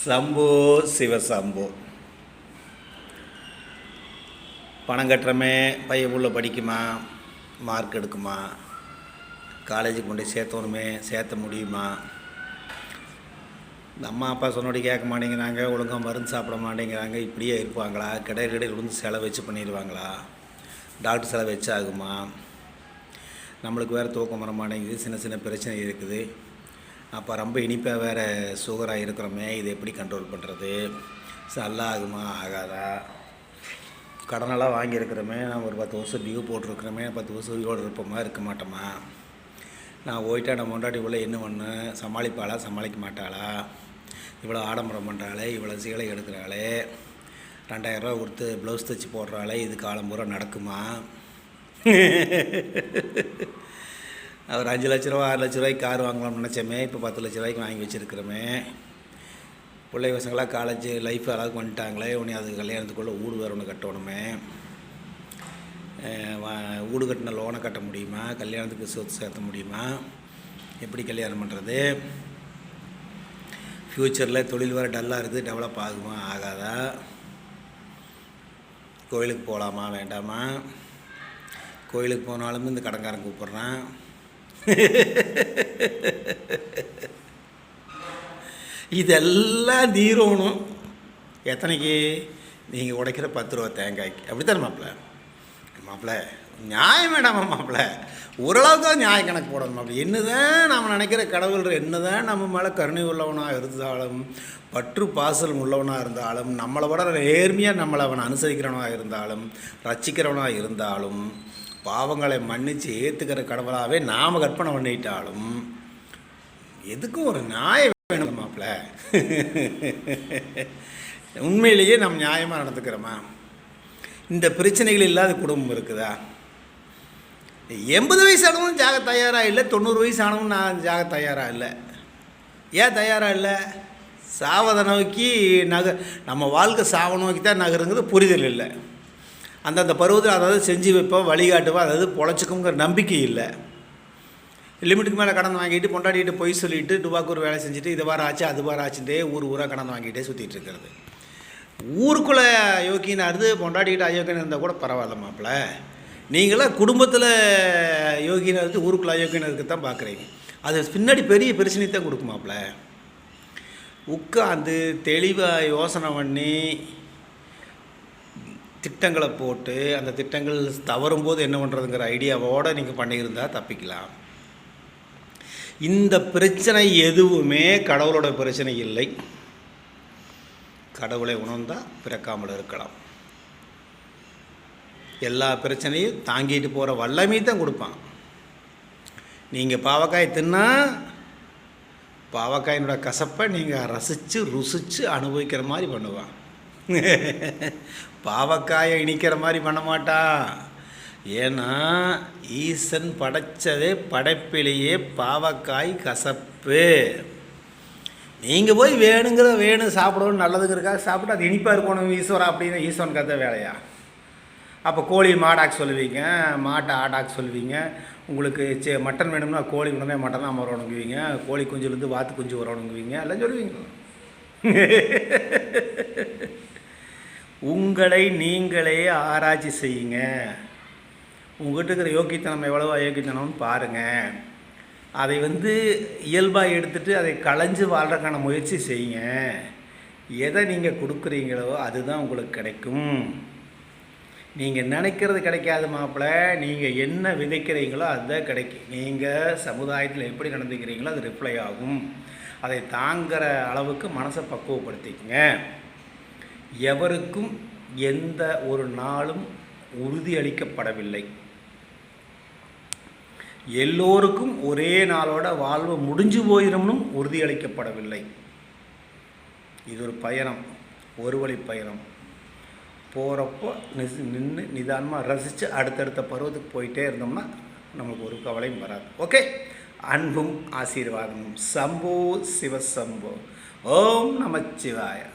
சம்போ சிவசம்போ பணம் கட்டுறமே பையன் உள்ள படிக்குமா மார்க் எடுக்குமா காலேஜுக்கு கொண்டு சேர்த்தோணுமே சேர்த்த முடியுமா? இந்த அம்மா அப்பா சொன்னபடி கேட்க மாட்டேங்கிறாங்க ஒழுங்காக மருந்து சாப்பிட மாட்டேங்கிறாங்க இப்படியே இருப்பாங்களா? கிடையில இடையில விழுந்து செலவு வச்சு பண்ணிடுவாங்களா? டாக்டர் செலவு வச்சு ஆகுமா நம்மளுக்கு வேறு தூக்கம் வர மாட்டேங்குது சின்ன சின்ன பிரச்சனை இருக்குது. அப்போ ரொம்ப இனிப்பாக வேறு சுகராக இருக்கிறோமே இது எப்படி கண்ட்ரோல் பண்ணுறது நல்லா ஆகுமா ஆகாதா கடனெல்லாம் வாங்கியிருக்கிறோமே நான் ஒரு பத்து வருஷம் டியூ போட்டிருக்கிறோமே பத்து வருஷம் உயிரோடு இருப்போமா இருக்க மாட்டோமா? நான் போயிட்டா நம்ம கொண்டாடி உள்ள என்ன ஒன்று சமாளிப்பாளா? சமாளிக்க மாட்டாளா? இவ்வளோ ஆடம்பரம் பண்ணுறாளே இவ்வளோ சீலை எடுக்கிறாளே ரெண்டாயிரரூவா கொடுத்து ப்ளவுஸ் தைச்சி போடுறாளே இது காலம் பூரா நடக்குமா? ஒரு அஞ்சு லட்ச ரூபா ஆறு லட்ச ரூபாய்க்கு கார் வாங்கலாம்னு நினச்சோமே இப்போ பத்து லட்ச ரூபாய்க்கு வாங்கி வச்சுருக்கிறோமே. பிள்ளை பசங்களாம் காலேஜ் லைஃப் அளவுக்கு வந்துட்டாங்களே உனி அது கல்யாணத்துக்குள்ளே வீடு வேறு ஒன்று கட்டணுமே. வீடு கட்டின லோனை கட்ட முடியுமா? கல்யாணத்துக்கு சொத்து சேர்த்த முடியுமா? எப்படி கல்யாணம் பண்ணுறது ஃப்யூச்சரில் தொழில் வேறு டல்லாக இருக்குது டெவலப் ஆகுமா? ஆகாதா? கோயிலுக்கு போகலாமா வேண்டாமா? கோயிலுக்கு போனாலும் இந்த கடன்காரன் கூப்பிட்றான். இதெல்லாம் தீரணும். எத்தனைக்கு? நீங்கள் உடைக்கிற பத்து ரூபா தேங்காய்க்கு அப்படித்தானே மாப்பிள்ள மாப்பிள்ள நியாயம் வேண்டாமா மாப்பிள்ள ஓரளவுக்கு தான் நியாய கணக்கு போடணும் மாப்பிள்ள என்னதான் நாம் நினைக்கிற கடவுள் என்னதான் நம்ம மேலே கருணை உள்ளவனாக இருந்தாலும் பற்று பாசல் உள்ளவனாக இருந்தாலும் நம்மளை விட நேர்மையாக நம்மளை அவன் அனுசரிக்கிறவனாக இருந்தாலும் ரசிக்கிறவனாக இருந்தாலும் பாவங்களை மன்னித்து ஏற்றுக்கிற கடவுளாகவே நாம் கற்பனை பண்ணிட்டாலும் எதுக்கும் ஒரு நியாயம் வேணும் மாப்பிள்ள. உண்மையிலேயே நம்ம நியாயமாக நடந்துக்கிறோமா? இந்த பிரச்சனைகள் இல்லாத குடும்பம் இருக்குதா? எண்பது வயசு ஆனவனும் ஜாக தயாராக இல்லை தொண்ணூறு வயசு ஆனவனும் நான் ஜாக தயாராக இல்லை. ஏன் தயாராக இல்லை? சாவதை நோக்கி நக நம்ம வாழ்க்கை சாவை நோக்கி தான் நகருங்கிறது புரிதல் இல்லை. அந்தந்த பருவத்தில் அதாவது செஞ்சு வைப்போம் வழிகாட்டுவோம். அதாவது பொழைச்சிக்குங்கிற நம்பிக்கை இல்லை. லிமிட்டுக்கு மேலே கடன் வாங்கிட்டு பொண்டாடிட்டு பொய் சொல்லிட்டு டுபாக்கூர் வேலை செஞ்சுட்டு இது வாரம் ஆச்சு அது வாரம் ஆச்சுட்டே ஊர் ஊராக கடன் வாங்கிட்டே சுற்றிட்டு இருக்கிறது. ஊருக்குள்ளே யோக்கியனாக இருந்து பொண்டாடிக்கிட்டு அயோக்கியன் இருந்தால் கூட பரவாயில்ல மாப்பிள்ள நீங்களாம் குடும்பத்தில் யோகியனாக இருந்து ஊருக்குள்ளே அயோக்கியனாக இருக்க தான் பார்க்குறீங்க அது பின்னாடி பெரிய பிரச்சனை தான் கொடுக்குமாப்பிள்ள உட்காந்து தெளிவாக யோசனை பண்ணி திட்டங்களை போட்டு அந்த திட்டங்கள் தவறும் போது என்ன பண்ணுறதுங்கிற ஐடியாவோடு நீங்கள் பண்ணியிருந்தால் தப்பிக்கலாம். இந்த பிரச்சனை எதுவுமே கடவுளோட பிரச்சனை இல்லை. கடவுளை உணர்ந்தால் பிறக்காமல் இருக்கலாம். எல்லா பிரச்சனையும் தாங்கிட்டு போகிற வல்லமை தான் கொடுப்பான். நீங்கள் பாவக்காய் தின்னா பாவக்காயினோட கசப்பை நீங்கள் ரசித்து ருசித்து அனுபவிக்கிற மாதிரி பண்ணுவான். பாவக்காயை இனிக்கிற மாதிரி பண்ண மாட்டான் ஏன்னா ஈசன் படைச்சதே படைப்பிலேயே பாவக்காய் கசப்பு. நீங்கள் போய் வேணுங்கிற வேணும் சாப்பிடணும் நல்லதுங்கிறக்காக சாப்பிட்டு அது இனிப்பாக இருக்கணும் ஈஸ்வரா அப்படின்னு ஈஸ்வரன் கதை வேலையா? அப்போ கோழி மாடாக்கு சொல்லுவீங்க மாட்டை ஆடாக்கு சொல்லுவீங்க. உங்களுக்கு சே மட்டன் வேணும்னா கோழி உடனே மட்டன் தான் வரணுங்குவீங்க கோழி குஞ்சுலேருந்து வாத்து குஞ்சு வரணுங்குவீங்க எல்லாம் சொல்லுவீங்க. உங்களை நீங்களே ஆராய்ச்சி செய்யுங்க. உங்கள்கிட்ட இருக்கிற யோக்கியத்தனம் எவ்வளோ அயோக்கியத்தனம்னு பாருங்கள் அதை வந்து இயல்பாக எடுத்துகிட்டு அதை களைஞ்சு வாழ்கிறக்கான முயற்சி செய்யுங்க. எதை நீங்கள் கொடுக்குறீங்களோ அதுதான் உங்களுக்கு கிடைக்கும். நீங்கள் நினைக்கிறது கிடைக்காது மாப்பிள்ள நீங்கள் என்ன விதைக்கிறீங்களோ அதுதான் கிடைக்கும். நீங்கள் சமுதாயத்தில் எப்படி நடந்துக்கிறீங்களோ அது ரிப்ளை ஆகும். அதை தாங்குகிற அளவுக்கு மனசை பக்குவப்படுத்திக்கங்க. எவருக்கும் எந்த ஒரு நாளும் உறுதியளிக்கப்படவில்லை எல்லோருக்கும் ஒரே நாளோட வாழ்வு முடிஞ்சு போயிடும்னும் உறுதியளிக்கப்படவில்லை இது ஒரு பயணம் ஒரு வழி பயணம். போகிறப்போ நின்று நிதானமாக ரசித்து அடுத்தடுத்த பருவத்துக்கு போயிட்டே இருந்தோம்னா நமக்கு ஒரு கவலையும் வராது. ஓகே? அன்பும் ஆசீர்வாதமும். சம்போ சிவசம்போ ஓம் நமச்சிவாய.